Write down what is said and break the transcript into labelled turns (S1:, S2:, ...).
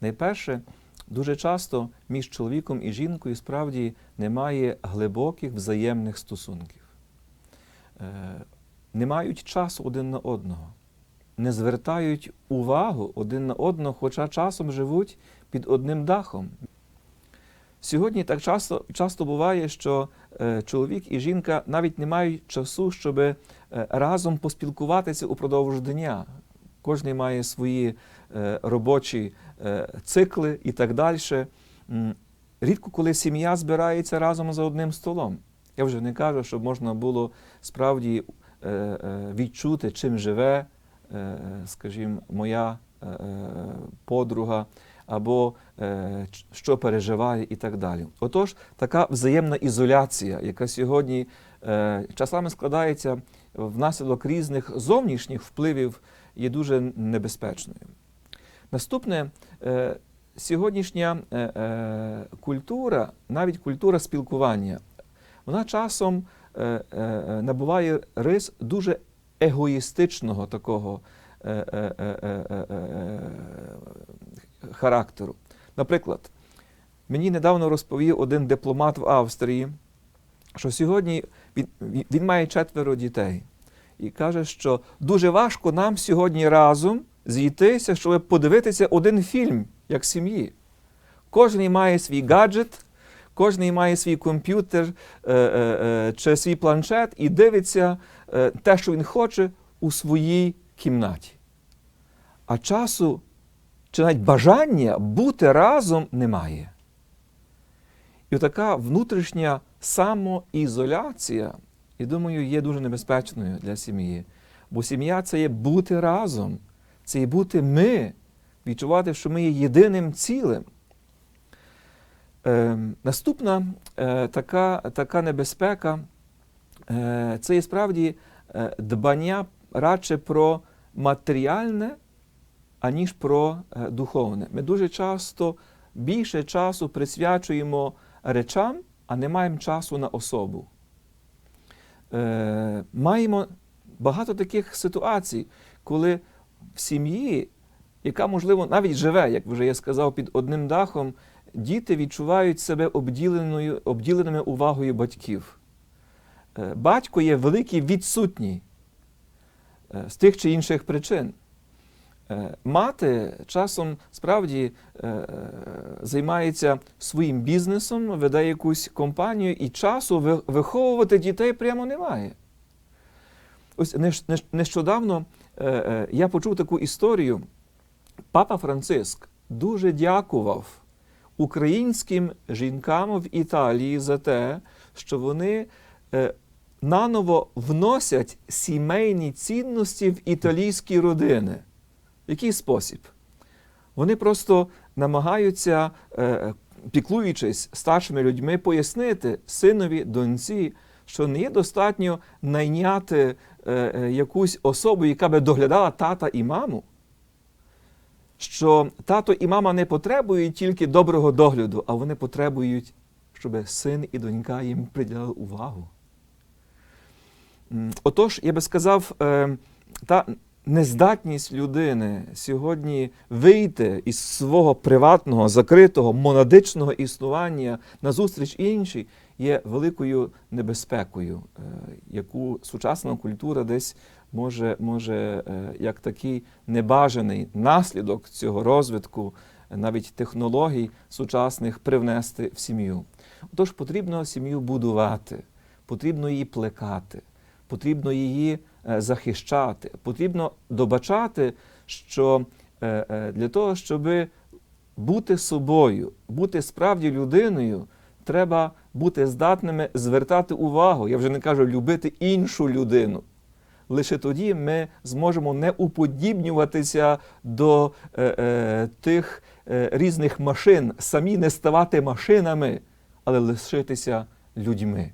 S1: Найперше, дуже часто між чоловіком і жінкою справді немає глибоких взаємних стосунків. Е, Не мають часу один на одного, не звертають увагу один на одного, хоча часом живуть під одним дахом. Сьогодні так часто, часто буває, що е, чоловік і жінка навіть не мають часу, щоб е, разом поспілкуватися упродовж дня. Кожен має свої е, робочі е, цикли і так далі. Рідко коли сім'я збирається разом за одним столом. Я вже не кажу, щоб можна було справді е, відчути, чим живе, скажімо, моя подруга, або що переживає і так далі. Отож, така взаємна ізоляція, яка сьогодні часами складається внаслідок різних зовнішніх впливів, є дуже небезпечною. Наступне, е, сьогоднішня е, е, культура, навіть культура спілкування, вона часом набуває рис дуже егоїстичного такого характеру. Наприклад, мені недавно розповів один дипломат в Австрії, що сьогодні він, він- має четверо дітей і каже, що дуже важко нам сьогодні разом зійтися, щоб подивитися один фільм як сім'ї. Кожен має свій гаджет, кожен має свій комп'ютер е, е, е, чи свій планшет і дивиться е, те, що він хоче у своїй кімнаті. А часу чи навіть бажання бути разом немає. І така внутрішня самоізоляція, я думаю, є дуже небезпечною для сім'ї. Бо сім'я це є бути разом, це є бути ми, відчувати, що ми є єдиним цілим. Е, наступна е, така, така небезпека е, це є справді е, дбання радше про матеріальне, аніж про е, духовне. Ми дуже часто більше часу присвячуємо речам, а не маємо часу на особу. Е, маємо багато таких ситуацій, коли в сім'ї, яка, можливо, навіть живе, як вже я сказав, під одним дахом, діти відчувають себе обділеною, обділеними увагою батьків. Е, Батько є великий відсутній е, з тих чи інших причин. Е, Мати часом справді е, займається своїм бізнесом, веде якусь компанію, і часу виховувати дітей прямо немає. Ось нещ- нещ- нещодавно е, я почув таку історію. Папа Франциск дуже дякував українським жінкам в Італії за те, що вони наново вносять сімейні цінності в італійські родини. В який спосіб? Вони просто намагаються, е, піклуючись старшими людьми, пояснити синові, доньці, що не є достатньо найняти е, е, якусь особу, яка би доглядала тата і маму. Що тато і мама не потребують тільки доброго догляду, а вони потребують, щоб син і донька їм приділяли увагу. Отож, я би сказав, та нездатність людини сьогодні вийти із свого приватного, закритого, монадичного існування назустріч іншій є великою небезпекою, е, яку сучасна культура десь може, може е, як такий небажаний наслідок цього розвитку е, навіть технологій сучасних привнести в сім'ю. Отож, потрібно сім'ю будувати, потрібно її плекати, потрібно її захищати, потрібно добачати, що е, е, для того, щоб бути собою, бути справді людиною, треба бути здатними звертати увагу. Я вже не кажу любити іншу людину. Лише тоді ми зможемо не уподібнюватися до е, е, тих е, різних машин, самі не ставати машинами, але лишитися людьми.